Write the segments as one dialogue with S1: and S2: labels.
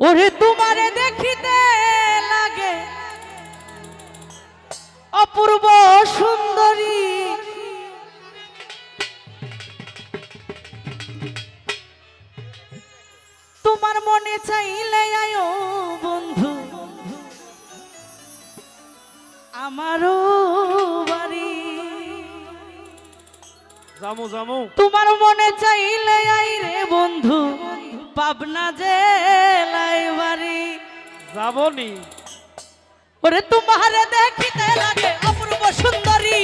S1: ওরে তোমারে দেখিতে লাগে। অপূর্ব সুন্দরী। তোমার মনে চাইলে আয়ো বন্ধু। আমারও বাড়ি।
S2: জামু জামু।
S1: তোমার মনে চাইলে আই রে বন্ধু। পাবনা বাড়ি
S2: যাবনি
S1: ওরে তোমারে দেখিতে লাগে অপূর্ব সুন্দরী।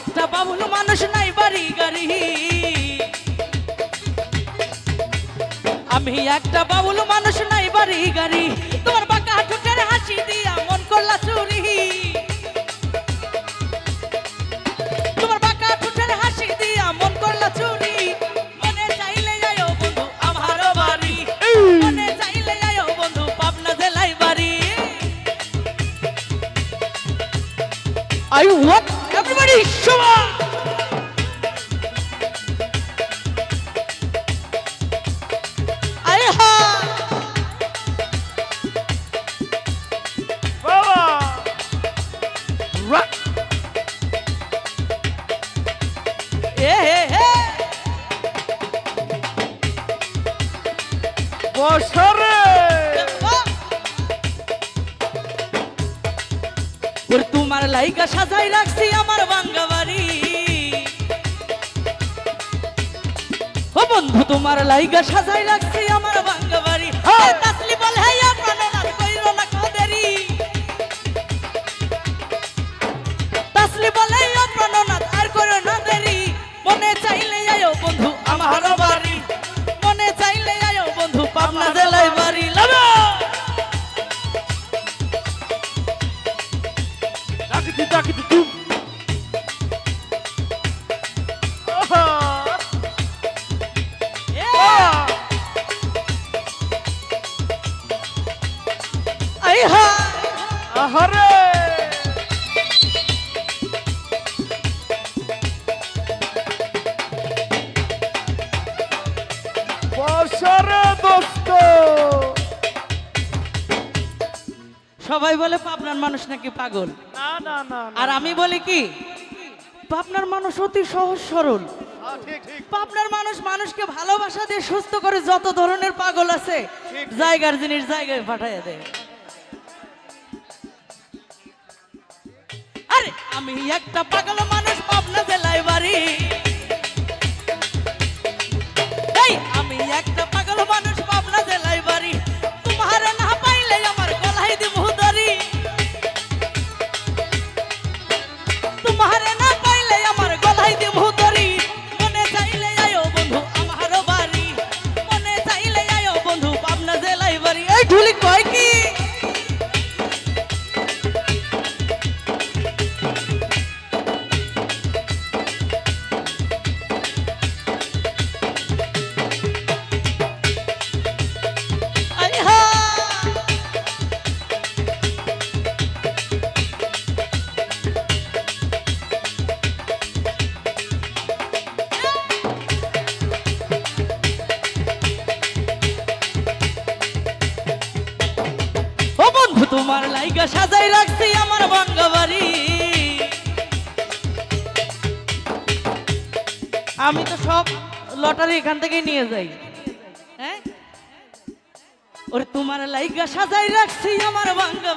S1: একটা বাবুল মানুষ নাই, বাড়ি গাড়ি। আমি একটা বাবুল মানুষ নাই, বাড়ি গাড়ি। তোমার বাঁকা ঠোঁটের হাসি দিয়া মন করলা চুরি। তোমার বাঁকা ঠোঁটের হাসি দিয়া মন করলা চুরি। মনে চাইলে যাও বন্ধু আমার বাড়ি। মনে চাইলে যাও বন্ধু, পাবনা জেলায় বাড়ি। I want everybody show ওর তোমার লাইকা সাজাই রাখছি আমার বাঙ্গা বাড়ি। ও বন্ধু তোমার লাইকা সাজাই রাখছি আমার বাঙ্গা বাড়ি।
S2: আহারে
S1: সবাই বলে পাবনার মানুষ নাকি পাগল। আর আমি বলি কি? পাবনার মানুষ অতি সহজ সরল।
S2: হ্যাঁ,
S1: পাবনার মানুষ মানুষকে ভালোবাসা দিয়ে সুস্থ করে যত ধরনের পাগল আছে জায়গার জিনিস জায়গায় পাঠাইয়া দেয়। আরে আমি একটা পাগল মানুষ পাবনা জেলায় বাড়ি। আমি একটা পাগল মানুষ পাবনা জেলায় রাখছি আমার বাঙ্গাবাড়ি। আমি তো সব লটারি এখান থেকে নিয়ে যাই। হ্যাঁ? ওরে তোমার লাইগা সাজাই রাখছি আমার ভাঙ্গা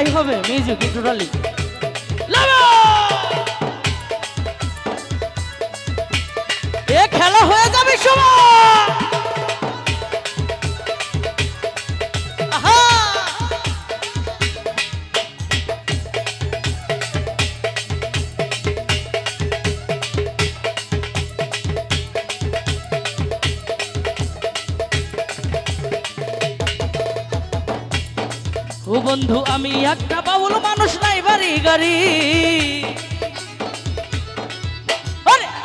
S1: হাই হবে মিউজিক টোটালি এ খেলা হয়ে যাবে সময় ও বন্ধু, আমি একটা বাউল মানুষ নাই, বাড়ি গাড়ি।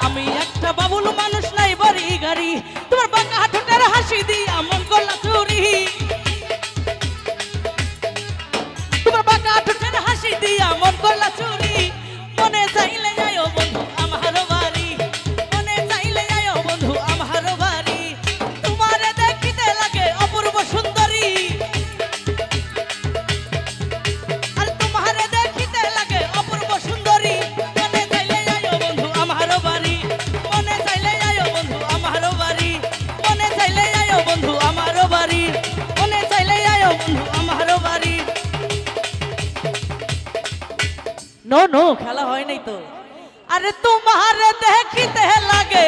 S1: আমি একটা বাবুল মানুষ নাই, বাড়ি গাড়ি। তোমার বাঁকা হাঁটুটার হাসি দি মন গলা চুরি। তোমার বাঁকা হাঁটুটার হাসি দিয়া মন গলা চুরি। মনে চাইলে নো খেলা হয় নাই তো। আরে তোমার দেখিতে লাগে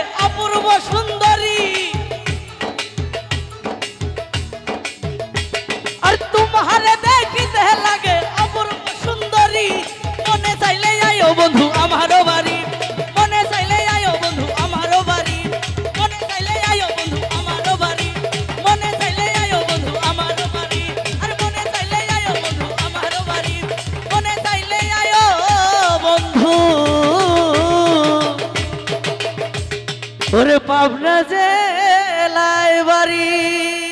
S1: পাবনা জেলায় বাড়ি।